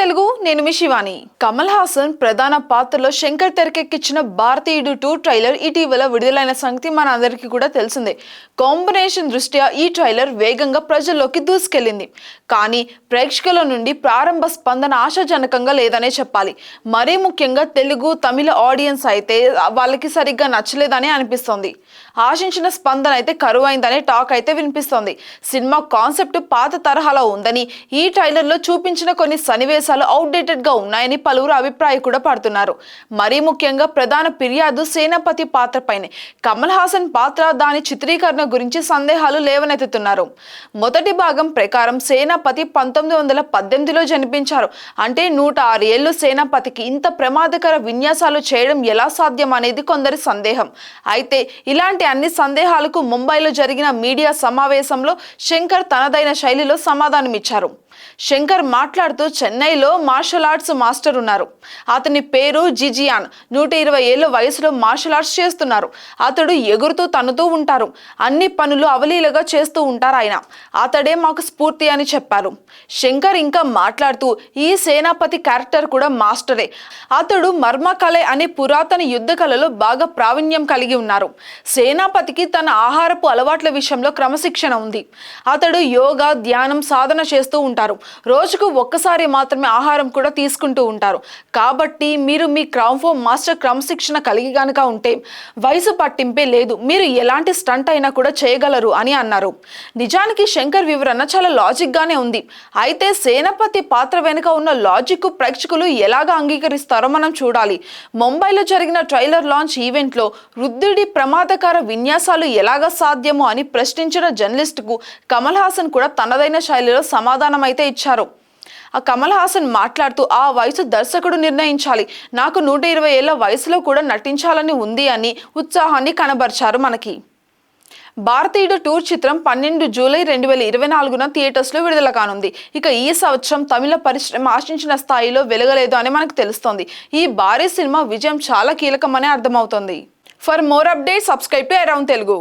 తెలుగు నేను మీ శివాని. కమల్ హాసన్ ప్రధాన పాత్రలో శంకర్ తెరకెక్కించిన భారతీయుడు టూ ట్రైలర్ ఇటీవల విడుదలైన సంగతి మన అందరికీ కూడా తెలిసిందే. కాంబినేషన్ దృష్ట్యా ఈ ట్రైలర్ వేగంగా ప్రజల్లోకి దూసుకెళ్ళింది కానీ ప్రేక్షకుల నుండి ప్రారంభ స్పందన ఆశాజనకంగా లేదనే చెప్పాలి. మరీ ముఖ్యంగా తెలుగు తమిళ ఆడియన్స్ అయితే వాళ్ళకి సరిగ్గా నచ్చలేదని అనిపిస్తోంది. ఆశించిన స్పందన అయితే కరువైందనే టాక్ అయితే వినిపిస్తోంది. సినిమా కాన్సెప్ట్ పాత తరహాలో ఉందని ఈ ట్రైలర్లో చూపించిన కొన్ని సన్నివేశాలు అవుట్డేటెడ్గా ఉన్నాయని పలువురు అభిప్రాయం కూడా పడుతున్నారు. మరీ ముఖ్యంగా ప్రధాన ఫిర్యాదు సేనాపతి పాత్రపైనే. కమల్ హాసన్ పాత్ర దాని చిత్రీకరణ గురించి సందేహాలు లేవనెత్తుతున్నారు. మొదటి భాగం ప్రకారం సేనాపతి పంతొమ్మిది వందల పద్దెనిమిదిలో జన్మించారు అంటే నూట ఆరు ఏళ్ళు సేనాపతికి ఇంత ప్రమాదకర విన్యాసాలు చేయడం ఎలా సాధ్యం అనేది కొందరి సందేహం. అయితే ఇలాంటి అన్ని సందేహాలకు ముంబైలో జరిగిన మీడియా సమావేశంలో శంకర్ తనదైన శైలిలో సమాధానమిచ్చారు. శంకర్ మాట్లాడుతూ చెన్నైలో మార్షల్ ఆర్ట్స్ మాస్టర్ ఉన్నారు. అతని పేరు జిజియాన్. నూట ఇరవై ఏళ్ళ వయసులో మార్షల్ ఆర్ట్స్ చేస్తున్నారు. అతడు ఎగురుతూ తనుతూ ఉంటారు. అన్ని పనులు అవలీలగా చేస్తూ ఉంటారు ఆయన. అతడే మాకు స్ఫూర్తి అని చెప్పారు. శంకర్ ఇంకా మాట్లాడుతూ ఈ సేనాపతి క్యారెక్టర్ కూడా మాస్టరే. అతడు మర్మకళ అనే పురాతన యుద్ధ కళలో బాగా ప్రావీణ్యం కలిగి ఉన్నారు. సేనాపతికి తన ఆహారపు అలవాట్ల విషయంలో క్రమశిక్షణ ఉంది. అతడు యోగా ధ్యానం సాధన చేస్తూ ఉంటారు. రోజుకు ఒక్కసారి మాత్రమే ఆహారం కూడా తీసుకుంటూ ఉంటారు. కాబట్టి మీరు మీ క్రౌన్ఫో మాస్టర్ క్రమశిక్షణ కలిగి గనుక ఉంటే వయసు పట్టింపే లేదు. మీరు ఎలాంటి స్టంట్ అయినా కూడా చేయగలరు అని అన్నారు. నిజానికి శంకర్ వివరణ చాలా లాజిక్గానే ఉంది. అయితే సేనాపతి పాత్ర వెనుక ఉన్న లాజిక్ ప్రేక్షకులు ఎలాగ అంగీకరిస్తారో మనం చూడాలి. ముంబైలో జరిగిన ట్రైలర్ లాంచ్ ఈవెంట్లో వృద్ధుడి ప్రమాదకర విన్యాసాలు ఎలాగ సాధ్యమో అని ప్రశ్నించిన జర్నలిస్టుకు కమల్ హాసన్ కూడా తనదైన శైలిలో సమాధానం అయితే ఇచ్చారు. ఆ కమల్ హాసన్ మాట్లాడుతూ ఆ వయసు దర్శకుడు నిర్ణయించాలి. నాకు నూట ఇరవై ఏళ్ళ వయసులో కూడా నటించాలని ఉంది అని ఉత్సాహాన్ని కనబర్చారు మనకి. భారతీయుడు టూర్ చిత్రం పన్నెండు జూలై రెండు వేల ఇరవై నాలుగున థియేటర్స్లో విడుదల కానుంది. ఇక ఈ సంవత్సరం తమిళ పరిశ్రమ ఆశించిన స్థాయిలో వెలగలేదు అని మనకు తెలుస్తోంది. ఈ భారీ సినిమా విజయం చాలా కీలకమని అర్థమవుతోంది. For more update subscribe to around Telugu.